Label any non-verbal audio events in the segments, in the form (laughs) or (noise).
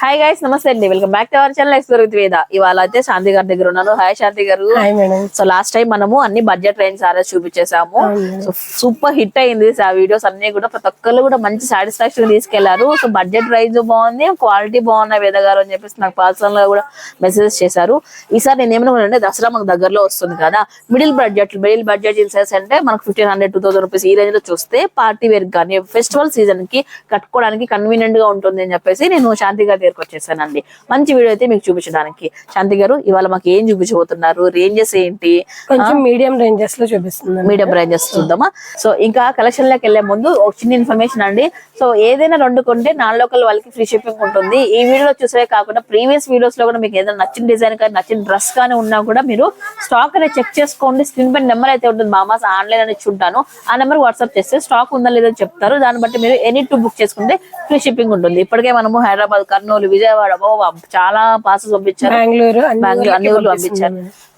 Hi guys నమస్తే అండి. Welcome back to our channel explore with Veda ఇవాళ అయితే శాంతి గారి దగ్గర ఉన్నాను. హాయ్ శాంతి గారు. సో లాస్ట్ టైం మనము అన్ని బడ్జెట్ రేంజ్ సారీస్ చూపించేసాము సో సూపర్ హిట్ అయింది ఆ వీడియోస్ అన్ని కూడా. ప్రతి ఒక్కళ్ళు కూడా మంచి సాటిస్ఫాక్షన్ తీసుకెళ్ళారు. సో బడ్జెట్ రేంజ్ బాగుంది క్వాలిటీ బాగున్నాయి వేద గారు అని చెప్పేసి నాకు పర్సనల్గా కూడా మెసేజ్ చేశారు. ఈసారి నేను ఏమనుకున్నానంటే దసరా మనకు దగ్గరలో వస్తుంది కదా. Middle budget middle budget in sense అంటే మనకు fifteen hundred two thousand rupees ఈ రేంజ్లో చూస్తే పార్టీ వేర్ కానీ ఫెస్టివల్ సీజన్కి కట్టుకోవడానికి కన్వీనియంట్గా ఉంటుంది అని చెప్పేసి నేను శాంతి గారి దగ్గరకు వచ్చేసానండి. మంచి వీడియో అయితే మీకు చూపించడానికి. శాంతి గారు ఇవాళ మాకు ఏం చూపించబోతున్నారు? రేంజెస్ ఏంటి? కొంచెం మీడియం రేంజెస్లో చూపిస్తుంది మీడియం రేంజెస్ చూద్దామా? సో ఇంకా కలెక్షన్లోకి వెళ్ళే ముందు ఒక చిన్న ఇన్ఫర్మేషన్ అండి. సో ఏదైనా రెండు కొంటే నాన్ లోకల్ వాళ్ళకి ఫ్రీ షిప్పింగ్ ఉంటుంది. ఈ వీడియోలో చూసే కాకుండా ప్రీవియస్ వీడియోస్లో కూడా మీకు ఏదైనా నచ్చిన డిజైన్ కానీ నచ్చిన డ్రెస్ కానీ ఉన్నా కూడా మీరు స్టాక్ అనేది చెక్ చేసుకోండి. స్క్రీన్ పైన నెంబర్ అయితే ఉంటుంది. మామాస్ ఆన్లైన్ అని ఇచ్చుంటాను ఆ నెంబర్ వాట్సాప్ చేస్తే స్టాక్ ఉందా లేదో చెప్తారు. దాన్ని బట్టి మీరు ఎనీ టూ బుక్ చేసుకుంటే ఫ్రీ షిప్పింగ్ ఉంటుంది. ఇప్పటికే మనము హైదరాబాద్ కర్నూలు విజయవాడ ఓ చాలా పాసెస్ పంపించారు. బెంగళూరు బెంగళూరు అన్ని ఊర్లు పంపించారు.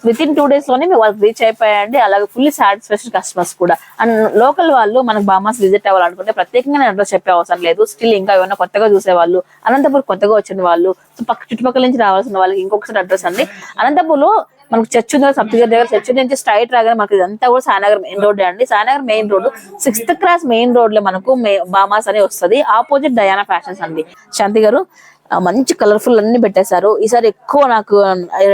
విత్ ఇన్ టూ డేస్లోనే వాళ్ళకి రీచ్ అయిపోయాయండి. అలాగే ఫుల్ సాటిస్ఫాక్షన్ కస్టమర్స్ కూడా. అండ్ లోకల్ వాళ్ళు మనకు బామాస్ విజిట్ అవ్వాలనుకుంటే ప్రత్యేకంగా నేను అడ్రస్ చెప్పే అవసరం లేదు. స్టిల్ ఇంకా ఏమైనా కొత్తగా చూసే వాళ్ళు అనంతపూర్ కొత్తగా వచ్చిన వాళ్ళు సో పక్క చుట్టుపక్కల నుంచి రావాల్సిన వాళ్ళకి ఇంకొకసారి అడ్రస్ అండి అనంతపూర్లో మనకు చర్చ్ ఉంది సప్తగిరి దగ్గర చర్చ్ నుంచి స్ట్రైట్ రాగానే మనకి ఇదంతా కూడా సాయనగర్ మెయిన్ రోడ్ అండి. Sainagar main road sixth cross main రోడ్లో మనకు బామాస్ అని వస్తది. ఆపోజిట్ డయానా ఫ్యాషన్స్ అండి. శాంతి గారు మంచి కలర్ఫుల్ అన్ని పెట్టేశారు. ఈసారి ఎక్కువ నాకు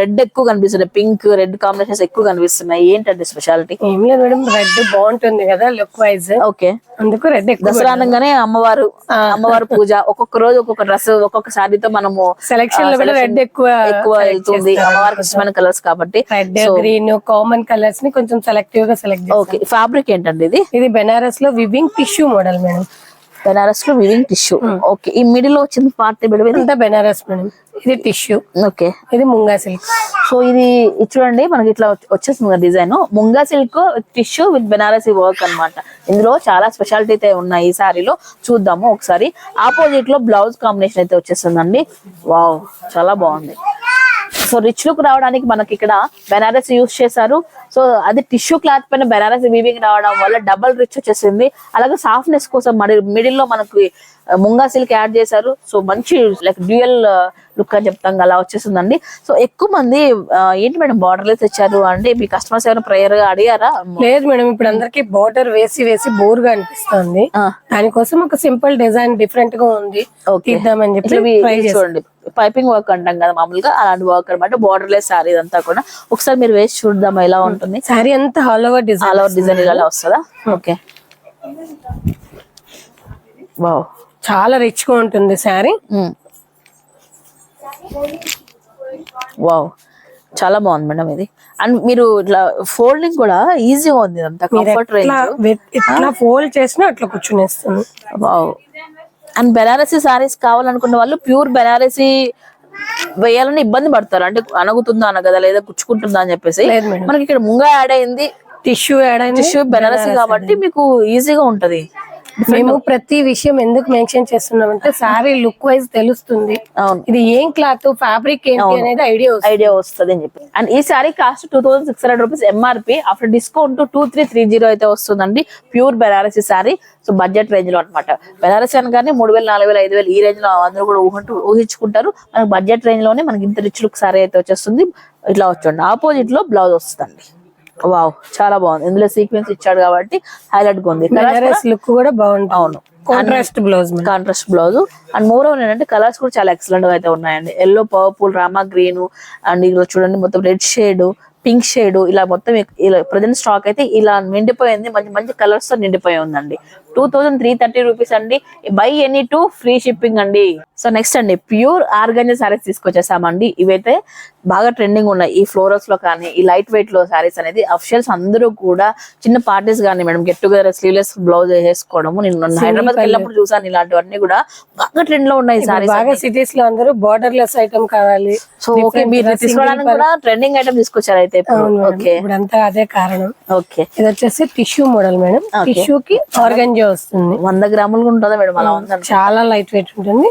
రెడ్ ఎక్కువ కనిపిస్తున్నాయి. పింక్ రెడ్ కాంబినేషన్స్ ఎక్కువ కనిపిస్తున్నాయి. ఏంటంటే స్పెషాలిటీ ఏం లేదు మేడం రెడ్ బాగుంటుంది కదా లుక్ వైజ్ ఓకే అందుకు రెడ్ ఎక్కువ దసరా అనగానే అమ్మవారు అమ్మవారు పూజ. ఒక్కొక్క రోజు ఒక్కొక్క డ్రెస్ ఒక్కొక్క శారీతో మనము సెలక్షన్లో కూడా రెడ్ ఎక్కువ ఎక్కువ వెళ్తుంది. అమ్మవారికి ఇష్టమైన కలర్స్ కాబట్టి. రెడ్ గ్రీన్ కామన్ కలర్స్ని కొంచెం సెలెక్టివ్గా సెలెక్ట్ ఓకే ఫ్యాబ్రిక్ ఏంటండి ఇది? ఇది బెనారస్లో వివింగ్ టిష్యూ మోడల్ మేడం. బెనారస్లో వివింగ్ టిష్యూ ఓకే ఈ మిడిల్లో వచ్చింది పార్ట్ బిడవ అంతా బెనారస్ మేడం. ఇది టిష్యూ ఓకే ఇది ముంగా సిల్క్ సో ఇది చూడండి మనకి ఇట్లా వచ్చ- వచ్చేస్తుంది design Munga silk tissue with Banarasi work అన్నమాట. ఇందులో చాలా స్పెషాలిటీ అయితే ఉన్నాయి ఈ సారీలో. చూద్దాము ఒకసారి. ఆపోజిట్లో బ్లౌజ్ కాంబినేషన్ అయితే వచ్చేస్తుందండి వావ్ చాలా బాగుంది. సో రిచ్ లుక్ రావడానికి మనకి ఇక్కడ బెనారస్ యూస్ చేశారు. సో అది టిష్యూ క్లాత్ పైన బెనారస్ వీవింగ్ రావడం వల్ల డబల్ రిచ్ వచ్చేసింది. అలాగే సాఫ్ట్నెస్ కోసం మరి మిడిల్లో మనకి ఆ, ముంగా సిల్క్ యాడ్ చేశారు. సో మంచి లైక్ డ్యూయల్ లుక్ అని చెప్తాం అలా వచ్చేసిందండి. సో ఎక్కువ మంది ఆ, ఏంటి మేడం బార్డర్లెస్ తెచ్చారు? అంటే మీ కస్టమర్స్ ఏమైనా ప్రేయర్గా అడిగారా? లేదు మేడం ఇప్పుడు అందరికి బోర్డర్ వేసి వేసి బోర్గా అనిపిస్తుంది. దానికోసం ఒక సింపుల్ డిజైన్ డిఫరెంట్గా ఉంది. తీద్దామని చెప్పి చూడండి. పైపింగ్ వర్క్ అంటాం కదా మామూలుగా అలాంటి వర్క్ అనమాట బార్డర్ లెస్ సారీ ఇదంతా కూడా. ఒకసారి మీరు వేసి చూద్దాం ఎలా ఉంటుంది. సారీ అంతా all over design all over design ఇలా వస్తుందా? ఓకే వావ్ చాలా రిచ్గా ఉంటుంది శారీ వావ్ చాలా బాగుంది మేడం ఇది. అండ్ మీరు ఇట్లా ఫోల్డింగ్ కూడా ఈజీగా ఉంది ఇదంతా. కంఫర్ట్ రేంజ్ ఇట్లా ఫోల్డ్ చేసినా అట్లా కూర్చునేస్తుంది. వావ్ అండ్ బెనారసీ సారీస్ కావాలనుకున్న వాళ్ళు ప్యూర్ బెనారసీ వేయాలని ఇబ్బంది పడతారు. అంటే అనగుతుందా అనగదా లేదా గుచ్చుకుంటుందా అని చెప్పేసి మనకి ఇక్కడ ముంగా యాడ్ అయింది టిష్యూ యాడ్ అయింది. టిష్యూ బెనారసీ కాబట్టి మీకు ఈజీగా ఉంటది. మేము ప్రతి విషయం ఎందుకు మెన్షన్ చేస్తున్నామంటే శారీ లుక్ వైజ్ తెలుస్తుంది. ఇది ఏం క్లాత్ ఫ్యాబ్రిక్ ఏంటి అనేది ఐడియా ఐడియా వస్తుంది అని చెప్పి. అండ్ ఈ saree cost two thousand six hundred rupees MRP after discount two three three zero అయితే వస్తుందండి. Pure Banarasi saree so budget రేంజ్లో అనమాట బెనారసీ అనగానే మూడు వేలు నాలుగు వేలు ఐదు వేలు ఈ రేంజ్లో అందరూ కూడా ఊహంటూ ఊహించుకుంటారు. మనకి బడ్జెట్ రేంజ్లోనే మనకి ఇంత రిచ్ లుక్ సారీ అయితే వచ్చేస్తుంది. ఇట్లా వచ్చండి ఆపోజిట్లో బ్లౌజ్ వస్తుందండి. వావ్ చాలా బాగుంది. ఇందులో సీక్వెన్స్ ఇచ్చాడు కాబట్టి హైలైట్గా ఉంది. లుక్ కూడా బాగుంటుంది. అవును. Contrast blouse contrast blouse and more over ఏంటంటే కలర్స్ కూడా చాలా ఎక్సలెంట్గా అయితే ఉన్నాయండి. Yellow purple Rama green and ఇలా చూడండి మొత్తం రెడ్ షేడ్ పింక్ షేడ్ ఇలా మొత్తం ఇలా ప్రజెంట్ స్టాక్ అయితే ఇలా నిండిపోయింది. మంచి మంచి కలర్స్తో నిండిపోయి ఉందండి. Two thousand three thirty rupees అండి. Buy any two free shipping అండి. సో నెక్స్ట్ అండి ప్యూర్ ఆర్గంజా సారీస్ తీసుకొచ్చేసామండి. ఇవైతే బాగా ట్రెండింగ్ ఉన్నాయి. ఈ ఫ్లోరల్స్లో కానీ ఈ లైట్ వెయిట్లో సారీస్ అనేది అఫిషియల్స్ అందరూ కూడా చిన్న పార్టీస్ కానీ madam get together sleeveless blouse వేసుకోవడము. నేను హైదరాబాద్ వెళ్ళినప్పుడు చూసాను ఇలాంటివన్నీ కూడా బాగా ట్రెండ్లో ఉన్నాయి సారీస్ బాగా సిటీస్లో అందరూ బార్డర్ లెస్ ఐటమ్ కావాలి సో ఓకే మీరు తీసుకోవడానికి కూడా ట్రెండింగ్ ఐటమ్ తీసుకొచ్చారు అయితే ఇప్పుడు. అంతా అదే కారణం. ఓకే. ఇది వచ్చేసి టిష్యూ మోడల్ మేడం. టిష్యూ కి ఆర్గంజా వస్తుంది. వంద గ్రాములు ఉంటుందా మేడం అలా చాలా లైట్ వెయిట్ ఉంటుంది.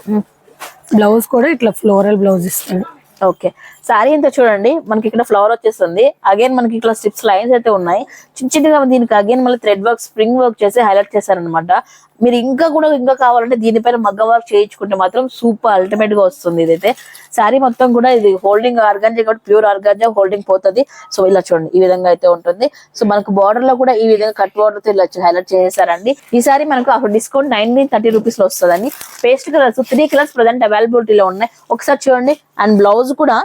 బ్లౌజ్ కూడా ఇట్లా ఫ్లోరల్ బ్లౌజ్ ఇస్తుంది. ఓకే. సారీ అంతా చూడండి మనకి ఇక్కడ ఫ్లవర్ వచ్చేస్తుంది. అగైన్ మనకి ఇట్లా స్ట్రిప్స్ లైన్స్ అయితే ఉన్నాయి. చిన్న చిన్నగా దీనికి అగైన్ మళ్ళీ థ్రెడ్ వర్క్ స్ప్రింగ్ వర్క్ చేసి హైలైట్ చేశారనమాట మీరు ఇంకా కూడా ఇంకా కావాలంటే దీనిపైన మగ్గ వర్క్ చేయించుకుంటే మాత్రం సూపర్ అల్టిమేట్గా వస్తుంది ఇదైతే. శారీ మొత్తం కూడా ఇది హోల్డింగ్ ఆర్గంజా కాబట్టి ప్యూర్ ఆర్గంజా హోల్డింగ్ పోతుంది. సో ఇలా చూడండి ఈ విధంగా అయితే ఉంటుంది. సో మనకు బార్డర్లో కూడా ఈ విధంగా కట్ బార్డర్తో ఇలా హైలైట్ చేసేసారండి ఈ సారీ మనకు అప్పుడు డిస్కౌంట్ నైన్టీన్ థర్టీ రూపీస్లో వస్తుందండి. Pastel colours three colours present అవైలబిలిటీలో ఉన్నాయి. ఒకసారి చూడండి అండ్ బ్లౌజ్ కూడా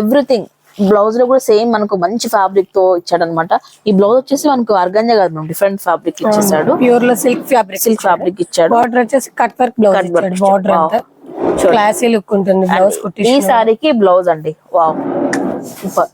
ఎవ్రీథింగ్. బ్లౌజ్లో కూడా సేమ్ మనకు మంచి ఫ్యాబ్రిక్తో ఇచ్చాడు అనమాట ఈ బ్లౌజ్ వచ్చేసి మనకు అర్గంజా కాదు మనం డిఫరెంట్ ఫ్యాబ్రిక్ ఇచ్చేసాడు. ప్యూర్లో సిల్క్ ఫ్యాబ్రిక్ సిల్క్ ఫ్యాబ్రిక్ ఇచ్చాడు. బార్డర్ వచ్చేసి cut work blouse border. Classy look ఉంటుంది బ్లౌజ్ ఈ సారీకి బ్లౌజ్ అండి. వావ్ సూపర్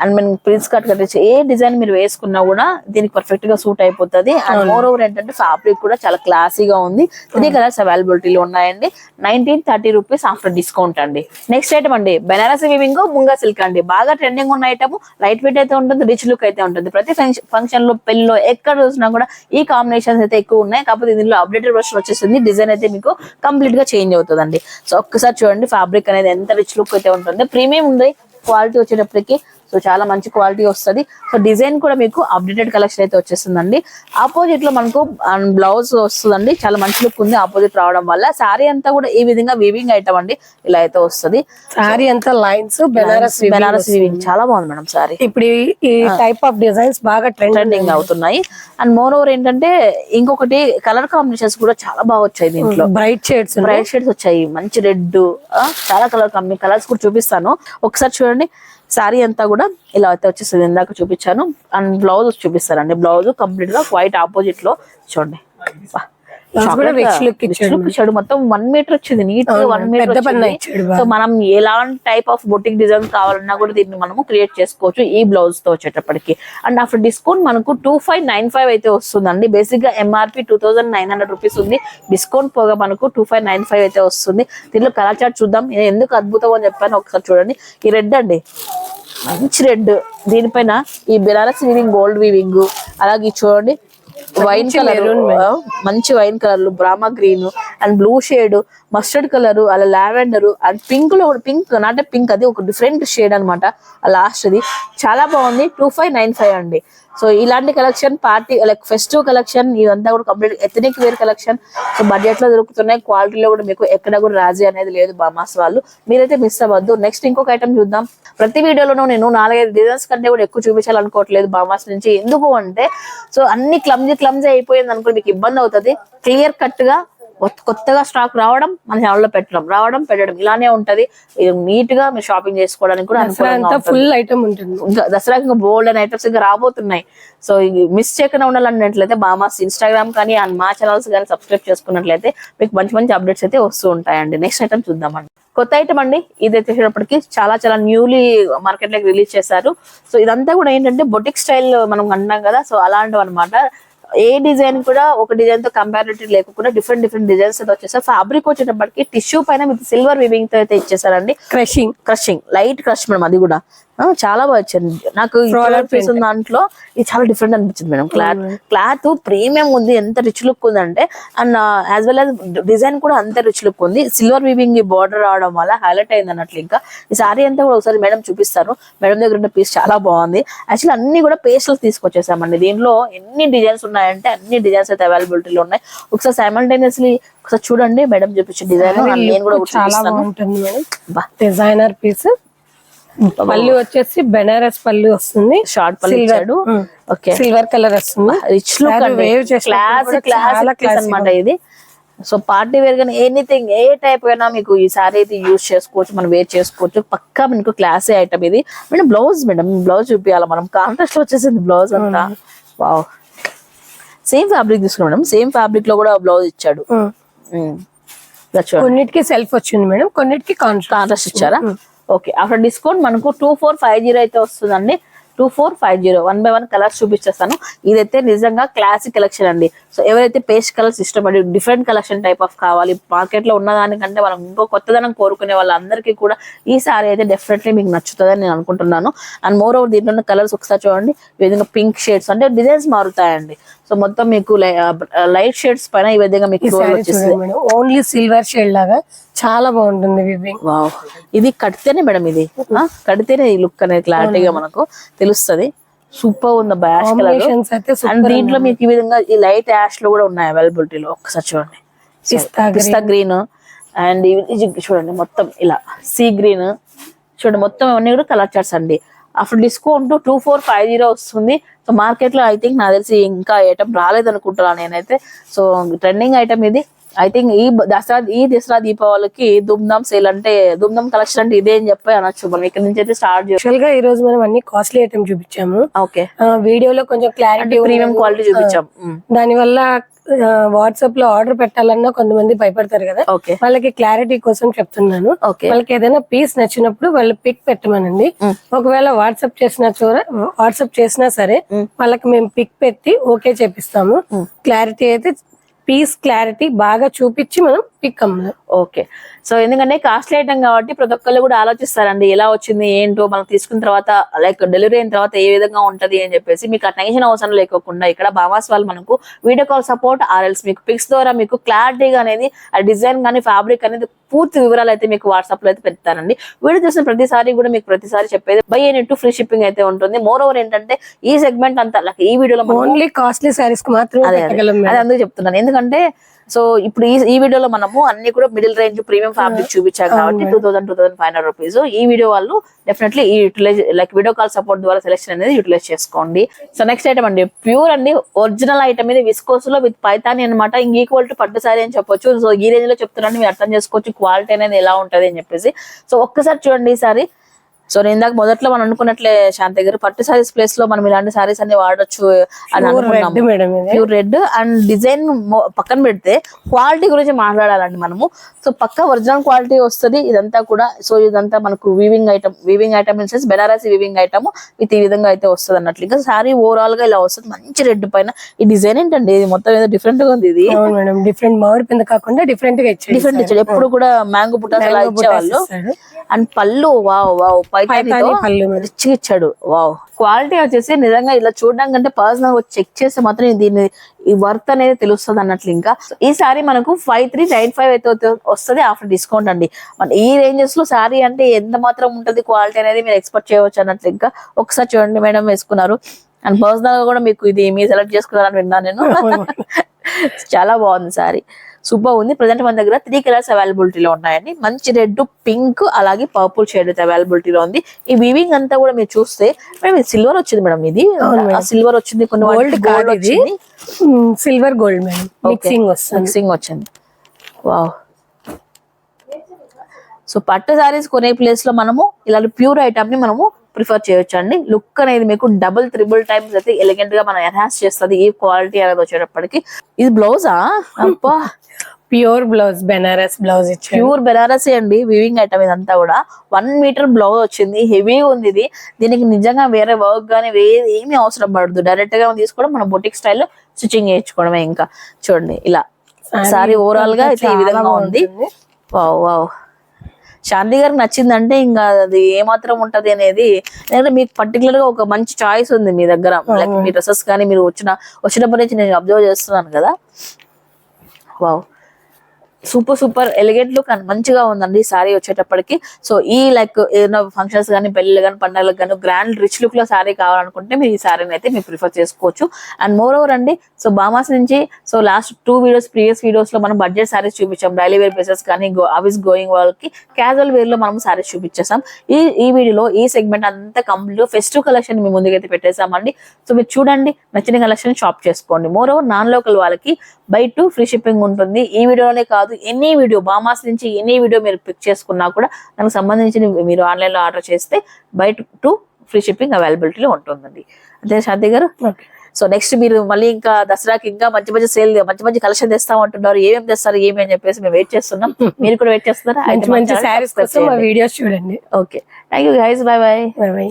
అండ్ మనం ప్రిన్స్ కట్ కట్టేసి ఏ డిజైన్ మీరు వేసుకున్నా కూడా దీనికి పర్ఫెక్ట్గా సూట్ అయిపోతుంది. అండ్ మోర్ ఓవర్ ఏంటంటే ఫ్యాబ్రిక్ కూడా చాలా క్లాసీగా ఉంది. త్రీ కలర్స్ అవైలబిలిటీలో ఉన్నాయండి. Nineteen thirty rupees after discount అండి. నెక్స్ట్ ఐటమ్ అండి బెనారస్ వివింగ్ ముంగా సిల్క్ అండి. బాగా ట్రెండింగ్ ఉన్న ఐటమ్ లైట్ వెయిట్ అయితే ఉంటుంది రిచ్ లుక్ అయితే ఉంటుంది. ప్రతి ఫంక్షన్లో పెళ్ళిలో ఎక్కడ చూసినా కూడా ఈ కాంబినేషన్స్ అయితే ఎక్కువ ఉన్నాయి. కాకపోతే దీనిలో అప్డేటెడ్ వర్షన్ వచ్చేసింది. డిజైన్ అయితే మీకు కంప్లీట్గా చేంజ్ అవుతుందండి. సో ఒక్కసారి చూడండి ఫ్యాబ్రిక్ అనేది ఎంత రిచ్ లుక్ అయితే ఉంటుంది. ప్రీమియం ఉంది క్వాలిటీ వచ్చేటప్పటికి సో చాలా మంచి క్వాలిటీ వస్తది. సో డిజైన్ కూడా మీకు అప్డేటెడ్ కలెక్షన్ అయితే వచ్చేస్తుందండి. ఆపోజిట్లో మనకు బ్లౌజ్ వస్తుందండి. చాలా మంచి లుక్ ఉంది ఆపోజిట్ రావడం వల్ల. సారీ అంతా కూడా ఈ విధంగా వీవింగ్ ఐటమ్ అండి. ఇలా అయితే వస్తది. సారీ అంతా లైన్స్ బెనారస్ బెనారస్ వీవింగ్ చాలా బాగుంది మేడం సారీ ఇప్పుడు ఈ- టైప్ ఆఫ్ డిజైన్స్ బాగా ట్రెండ్ ట్రెండింగ్ అవుతున్నాయి. అండ్ మోర్ ఓవర్ ఏంటంటే ఇంకొకటి కలర్ కాంబినేషన్స్ కూడా చాలా బాగా వచ్చాయి దీంట్లో. బ్రైట్ షేడ్స్ బ్రైట్ షేడ్స్ వచ్చాయి. మంచి రెడ్ చాలా కలర్ కలర్స్ కూడా చూపిస్తాను. ఒకసారి చూడండి. సారీ అంతా కూడా ఇలా అయితే వచ్చేస్తుంది. ఇందాక చూపించాను. అండ్ బ్లౌజ్ చూపిస్తారండి. బ్లౌజ్ కంప్లీట్గా వైట్ ఆపోజిట్లో. చూడండి. ఇచ్చాడు. మొత్తం వన్ మీటర్ వచ్చింది. నీట్గా వన్ మీటర్. సో మనం ఎలాంటి టైప్ ఆఫ్ బొటిక్ డిజైన్ కావాలన్నా కూడా దీన్ని మనము క్రియేట్ చేసుకోవచ్చు ఈ బ్లౌజ్తో వచ్చేటప్పటికి. అండ్ ఆఫ్టర్ డిస్కౌంట్ మనకు టూ ఫైవ్ నైన్ ఫైవ్ అయితే వస్తుందండి. బేసిక్గా MRP two thousand nine hundred rupees ఉంది. డిస్కౌంట్ పోగా మనకు టూ ఫైవ్ నైన్ ఫైవ్ అయితే వస్తుంది. దీనిలో కలర్ చార్ట్ చూద్దాం. ఇది ఎందుకు అద్భుతం అని చెప్పాను ఒకసారి చూడండి. ఈ రెడ్ అండి. మంచి రెడ్ దీనిపైన ఈ బెనారస్ వీవింగ్ గోల్డ్ వీవింగ్ అలాగే చూడండి. వైన్ కలర్ మంచి wine colour Brahma green and blue shade mustard colour అలా లావెండర్ అండ్ పింక్లో పింక్ నాటే పింక్ అది ఒక డిఫరెంట్ షేడ్ అనమాట లాస్ట్ అది చాలా బాగుంది. టూ ఫైవ్ నైన్ ఫైవ్ అండి. సో ఇలాంటి collection party like festive collection ఇవంతా కూడా complete ethnic wear collection so బడ్జెట్లో దొరుకుతున్నాయి క్వాలిటీలో కూడా మీకు ఎక్కడ కూడా రాజీ అనేది లేదు బామాస్ వాళ్ళు. మీరైతే మిస్ అవ్వద్దు. నెక్స్ట్ ఇంకొక ఐటమ్ చూద్దాం. ప్రతి వీడియోలోనూ నేను నాలుగైదు డిజైన్స్ కంటే కూడా ఎక్కువ చూపించాలనుకోవట్లేదు బామాస్ నుంచి. ఎందుకు అంటే సో అన్ని క్లమ్జీ క్లమ్జీ అయిపోయింది అనుకో మీకు ఇబ్బంది అవుతుంది. క్లియర్ కట్గా కొత్తగా స్టాక్ రావడం మన ఛానల్లో పెట్టడం రావడం పెట్టడం ఇలానే ఉంటది. ఇది నీట్గా మీరు షాపింగ్ చేసుకోవడానికి కూడా. ఫుల్ ఐటమ్ ఉంటుంది. ఇంకా దసరాకి ఇంకా బోల్డ్ అండ్ ఐటమ్స్ ఇంకా రాబోతున్నాయి. సో మిస్ చేయకుండా ఉండాలన్నట్లయితే బామాస్ ఇన్స్టాగ్రామ్ కానీ అండ్ మా ఛానల్స్ కానీ సబ్స్క్రైబ్ చేసుకున్నట్లయితే మీకు మంచి మంచి అప్డేట్స్ అయితే వస్తూ ఉంటాయండి. నెక్స్ట్ ఐటమ్ చూద్దామండి. కొత్త ఐటమ్ అండి. ఇది వచ్చేటప్పటికి చాలా చాలా న్యూలీ మార్కెట్లోకి రిలీజ్ చేశారు. సో ఇదంతా కూడా ఏంటంటే బొటిక్ స్టైల్ మనం అంటాం కదా. సో అలాంటివి అనమాట ఏ డిజైన్ కూడా ఒక డిజైన్తో కంపారిటివ్ లేకుండా డిఫరెంట్ డిఫరెంట్ డిజైన్స్ అయితే వచ్చేసారు ఫ్యాబ్రిక్ వచ్చేటప్పటికి టిష్యూ పైన మీకు సిల్వర్ వివింగ్తో అయితే ఇచ్చేసారండి crushing crushing light crush madam అది కూడా. చాలా బాగా వచ్చింది నాకు ఉన్న దాంట్లో ఇది చాలా డిఫరెంట్ అనిపించింది మేడం. క్లాత్ క్లాత్ ప్రీమియం ఉంది ఎంత రిచ్ లుక్ ఉంది అంటే and as well as design కూడా అంత రిచ్ లుక్ ఉంది. సిల్వర్ వీవింగ్ బార్డర్ రావడం వల్ల హైలైట్ అయింది అన్నట్లు ఇంకా. ఈ సారీ అంతా కూడా ఒకసారి మేడం చూపిస్తారు. మేడం దగ్గర ఉన్న పీస్ చాలా బాగుంది. యాక్చువల్లీ అన్ని కూడా పేస్టల్స్ తీసుకొచ్చేసామండి. దీనిలో ఎన్ని డిజైన్స్ ఉన్నాయంటే అన్ని డిజైన్స్ అయితే అవైలబిలిటీలో ఉన్నాయి. ఒకసారి సైమల్టేనియస్లీ ఒకసారి చూడండి మేడం చూపించే డిజైన్ నేను కూడా చాలా బాగుంటుంది డిజైనర్ పీస్ పళ్ళు వచ్చేసి బెనారస్ పళ్ళు వస్తుంది. షార్ట్ పళ్ళు. ఇచ్చాడు. ఓకే. సిల్వర్ కలర్ వస్తుంది. రిచ్ లుక్ క్లాస్ క్లాస్ అనమాట ఇది. సో పార్టీ వేర్ గానీ ఎనీథింగ్ ఏ టైప్ అయినా మీకు ఈ సారీ అయితే యూజ్ చేసుకోవచ్చు మనం వేర్ చేసుకోవచ్చు. పక్కా మీకు క్లాసీ ఐటమ్ ఇది. మేడం బ్లౌజ్ మేడం బ్లౌజ్ చూపించాలి మనం? కాంట్రాస్ట్ వచ్చేసింది బ్లౌజ్ అంతా. వావ్ సేమ్ ఫ్యాబ్రిక్ తీసుకున్నాం మేడం. సేమ్ ఫ్యాబ్రిక్లో కూడా బ్లౌజ్ ఇచ్చాడు. కొన్నిటికి సెల్ఫ్ వచ్చింది మేడం. కొన్నిటికి కాంట్రాస్ట్ ఇచ్చారా? ఓకే ఆఫ్టర్ డిస్కౌంట్ మనకు టూ ఫోర్ ఫైవ్ జీరో అయితే వస్తుందండి. Two four five zero one by one colours చూపించేస్తాను ఇదైతే నిజంగా క్లాసిక్ కలెక్షన్ అండి. సో ఎవరైతే పేస్ట్ కలర్స్ ఇష్టపడి డిఫరెంట్ కలెక్షన్ టైప్ ఆఫ్ కావాలి మార్కెట్లో ఉన్న మనం ఇంకో కొత్తదనం కోరుకునే వాళ్ళందరికీ కూడా ఈ సారీ అయితే డెఫినెట్లీ మీకు నచ్చుతుందని నేను అనుకుంటున్నాను. అండ్ మోర్ ఓవర్ దీంట్లో కలర్స్ ఒకసారి చూడండి. విధంగా పింక్ షేడ్స్ అంటే డిజైన్స్ మారుతాయండి. సో మొత్తం మీకు లైట్ షేడ్స్ పైన ఈ విధంగా మీకు ఓన్లీ సిల్వర్ షేడ్ లాగా చాలా బాగుంటుంది ఇది కడితేనే మేడం ఇది. కడితేనే ఈ లుక్ అనేది క్లారిటీగా మనకు తెలుస్తది. సూపర్ ఉంది యాష్ కలర్ కాంబినేషన్స్ అయితే అండ్ దీంట్లో మీకు ఈ విధంగా ఈ లైట్ యాష్లో కూడా ఉన్నాయి అవైలబిలిటీలో ఒక్కసారి చూడండి. పిస్తా గ్రీన్ అండ్ చూడండి మొత్తం ఇలా. సీ గ్రీన్ చూడండి మొత్తం అన్ని కూడా కలర్ చార్ట్స్ అండి. అప్పుడు discount two four five zero వస్తుంది. సో మార్కెట్లో ఐ థింక్ నాకు తెలిసి ఇంకా ఐటమ్ రాలేదు అనుకుంటున్నాను నేనైతే. సో ట్రెండింగ్ ఐటమ్ ఇది. ఐ థింక్ ఈ దసరా ఈ దసరా దీపావళికి దుమ్దాం సేల్ అంటే దుమ్దాం కలెక్షన్ అంటే ఇదే అని చెప్పి అనొచ్చు. మనం ఇక్కడ నుంచి అయితే స్టార్ట్ చేయాలి గా ఈ రోజు మనం అన్ని కాస్ట్లీ ఐటమ్ చూపించాము. ఓకే. వీడియోలో కొంచెం క్లారిటీ ప్రీమియం క్వాలిటీ చూపించాం దాని వల్ల వాట్సాప్లో ఆర్డర్ పెట్టాలన్నా కొంతమంది భయపడతారు కదా. ఓకే. వాళ్ళకి క్లారిటీ కోసం చెప్తున్నాను. వాళ్ళకి ఏదైనా పీస్ నచ్చినప్పుడు వాళ్ళు పిక్ పెట్టమనండి. ఒకవేళ వాట్సాప్ చేసినా చూడ వాట్సాప్ చేసినా సరే వాళ్ళకి మేము పిక్ పెట్టి ఓకే చేపిస్తాము క్లారిటీ అయితే పీస్ క్లారిటీ బాగా చూపించి మనం పిక్ అమ్ముదాం ఓకే. సో ఎందుకంటే కాస్ట్లీ ఐటమ్ కాబట్టి ప్రతి ఒక్కళ్ళు కూడా ఆలోచిస్తారండి ఎలా వచ్చింది ఏంటో మనం తీసుకున్న తర్వాత లైక్ డెలివరీ అయిన తర్వాత ఏ విధంగా ఉంటది అని చెప్పేసి మీకు ఆ టెన్షన్ అవసరం లేకోకుండా ఇక్కడ బామాస్ వాళ్ళు మనకు వీడియో కాల్ సపోర్ట్ ఆర్ఎల్స్ మీకు పిక్స్ ద్వారా మీకు క్లారిటీగా అనేది ఆ డిజైన్ కానీ ఫ్యాబ్రిక్ అనేది పూర్తి వివరాలు అయితే మీకు వాట్సాప్లో అయితే పెడతారండి. వీడియో చూసిన ప్రతిసారి కూడా మీకు ప్రతిసారి చెప్పేది buy and two free shipping అయితే ఉంటుంది. మోర్ ఓవర్ ఏంటంటే ఈ సెగ్మెంట్ అంతా ఈ వీడియోలో ఓన్లీ కాస్ట్లీ సారీస్కి మాత్రమే అదే అందుకు చెప్తున్నాను. ఎందుకంటే సో ఇప్పుడు ఈ ఈ వీడియోలో మనము అన్ని కూడా మిడిల్ రేంజ్ ప్రీమియం ఫ్యాబ్రిక్ చూపించాం కాబట్టి two thousand two thousand five hundred rupees ఈ వీడియో వాళ్ళు డెఫినెట్లీ ఈ utilise like video call support ద్వారా సెలెక్షన్ అనేది యూటిలైజ్ చేసుకోండి. సో నెక్స్ట్ ఐటమ్ అండి. ప్యూర్ అండి ఒరిజినల్ ఐటమ్ ఇది విస్కోస్లో విత్ పైతాని అనమాట ఇంక ఈక్వల్ టు పట్టు సారీ అని చెప్పొచ్చు. సో ఈ రేంజ్లో చెప్తున్నాను మీరు అర్థం చేసుకోవచ్చు క్వాలిటీ అనేది ఎలా ఉంటది అని చెప్పేసి. సో ఒక్కసారి చూడండి ఈ సారీ సో నేను ఇందాక మొదట్లో మనం అనుకున్నట్లే శాంతి గారు పట్టు సారీస్ ప్లేస్లో మనం ఇలాంటి సారీస్ అన్ని వాడొచ్చు అని అనుకున్నాము. ఇది. ప్యూర్ రెడ్ అండ్ డిజైన్ పక్కన పెడితే క్వాలిటీ గురించి మాట్లాడాలండి మనము. సో పక్క ఒరిజినల్ క్వాలిటీ వస్తుంది ఇదంతా కూడా. సో ఇదంతా మనకు weaving item weaving item in Banarasi weaving item with ఈ విధంగా అయితే వస్తుంది అన్నట్లు. ఇంకా సారీ ఓవరాల్గా ఇలా వస్తుంది మంచి రెడ్ పైన. ఈ డిజైన్ ఏంటండి? ఇది మొత్తం ఏదో డిఫరెంట్గా ఉంది ఇది. డిఫరెంట్ మామిడి పింద కాకుండా డిఫరెంట్గా ఇచ్చాడు డిఫరెంట్ ఇచ్చాడు ఎప్పుడు కూడా మ్యాంగో బుటాస్ అలా ఇచ్చేవాళ్ళు. అండ్ పళ్ళు వావ్ వావ్ పళ్ళు మేడం. రిచ్ ఇచ్చాడు వావ్. క్వాలిటీ వచ్చేసి నిజంగా ఇలా చూడడం కంటే పర్సనల్ వచ్చి చెక్ చేస్తే మాత్రం దీన్ని ఈ వర్త్ అనేది తెలుస్తుంది అన్నట్లు ఇంకా. ఈ సారీ మనకు ఫైవ్ త్రీ నైన్ ఫైవ్ అయితే వస్తుంది ఆఫ్టర్ డిస్కౌంట్ అండి. మన ఈ రేంజెస్లో సారీ అంటే ఎంత మాత్రం ఉంటది క్వాలిటీ అనేది మీరు ఎక్స్పెక్ట్ చేయవచ్చు అన్నట్లు ఇంకా. ఒకసారి చూడండి మేడం వేసుకున్నారు. అండ్ పర్సనల్గా కూడా మీకు ఇది మీరు సెలెక్ట్ చేసుకున్నారని విన్నాను నేను. (laughs) చాలా బాగుంది సారీ. సూపర్ ఉంది. ప్రజెంట్ మన దగ్గర త్రీ కలర్స్ అవైలబిలిటీలో ఉన్నాయండి. మంచి రెడ్ పింక్ అలాగే పర్పుల్ షేడ్ అయితే అవైలబిలిటీలో ఉంది. ఈ వీవింగ్ అంతా కూడా మీరు చూస్తే మేడం ఇది సిల్వర్ వచ్చింది మేడం ఇది. సిల్వర్ వచ్చింది కొన్ని గోల్డ్ గోల్డ్ కాదు ఇది. వచ్చింది. Silver gold madam. మిక్సింగ్ వస్తుంది. మిక్సింగ్ వచ్చింది. వావ్ సో పట్టు సారీస్ కొనే ప్లేస్లో మనము ఇలాంటి ప్యూర్ ఐటమ్ని మనము ప్రిఫర్ చేయొచ్చు అండి లుక్ అనేది మీకు డబుల్ త్రిబుల్ టైమ్స్ అయితే ఎలిగెంట్గా మనం ఎన్హాన్స్ చేస్తుంది. ఈ క్వాలిటీ అనేది వచ్చేటప్పటికి. ఇది బ్లౌజా? అబ్బా! Pure blouse Banaras blouse pure Banarasi అండి వివింగ్ ఐటమ్ ఇదంతా కూడా. వన్ మీటర్ బ్లౌజ్ వచ్చింది హెవీ ఉంది ఇది. దీనికి నిజంగా వేరే వర్క్ గానీ వేరే ఏమీ అవసరం పడదు. డైరెక్ట్గా తీసుకోవడం మన బొటిక్ స్టైల్లో స్టిచ్చింగ్ చేయించుకోవడమే ఇంకా. చూడండి ఇలా. సారీ ఓవరాల్గా అయితే ఈ విధంగా ఉంది. వావ్ వావ్ శాంతి గారికి నచ్చిందంటే ఇంకా అది ఏమాత్రం ఉంటది అనేది ఎందుకంటే మీకు పర్టికులర్గా ఒక మంచి చాయిస్ ఉంది మీ దగ్గర. లైక్ మీ డ్రెస్సెస్ కానీ మీరు వచ్చిన వచ్చినప్పటి నుంచి నేను అబ్జర్వ్ చేస్తున్నాను కదా. Wow super super elegant look and మంచిగా ఉందండి సారీ వచ్చేటప్పటికి. సో ఈ లైక్ ఏదైనా ఫంక్షన్స్ కానీ పెళ్ళిళ్ళు కానీ పండుగలకు కానీ గ్రాండ్ రిచ్ లుక్లో సారీ కావాలనుకుంటే మీరు ఈ సారీని అయితే మీరు ప్రిఫర్ చేసుకోవచ్చు. అండ్ మోర్ ఓవర్ అండి సో బామాస్ నుంచి so last two videos previous వీడియోస్లో మనం బడ్జెట్ సారీస్ చూపించాం. డైలీ వేర్ బేసెస్ కానీ ఆఫీస్ గోయింగ్ వాళ్ళకి క్యాజువల్ వేర్లో మనం సారీస్ చూపించేసాం ఈ ఈ వీడియోలో ఈ సెగ్మెంట్ అంతా కంప్లీట్ ఫెస్టివ్ కలెక్షన్ మీ ముందుకైతే పెట్టేసామండి సో మీరు చూడండి నచ్చిన కలెక్షన్ షాప్ చేసుకోండి. మోర్ ఓవర్ నాన్ లోకల్ వాళ్ళకి బై టూ ఫ్రీ షిప్పింగ్ ఉంటుంది. ఈ వీడియోలోనే కాదు ఎనీ వీడియో బామాస్ నుంచి ఎనీ వీడియో మీరు పిక్ చేసుకున్నా కూడా దానికి సంబంధించిన మీరు ఆన్లైన్లో ఆర్డర్ చేస్తే బై టు ఫ్రీ షిప్పింగ్ అవైలబిలిటీలో ఉంటుందండి. అంతే శాంతి గారు. సో నెక్స్ట్ మీరు మళ్ళీ ఇంకా దసరాకి ఇంకా మంచి మంచి సేల్ మంచి మంచి కలెక్షన్ తెస్తాం అంటున్నారు. ఏమేమి తెస్తారు ఏమి అని చెప్పేసి మేము వెయిట్ చేస్తున్నాం. మీరు కూడా వెయిట్ చేస్తున్నారా? మంచి మంచి శారీస్ కోసం మా వీడియోస్ చూడండి. Okay. Thank you guys bye bye bye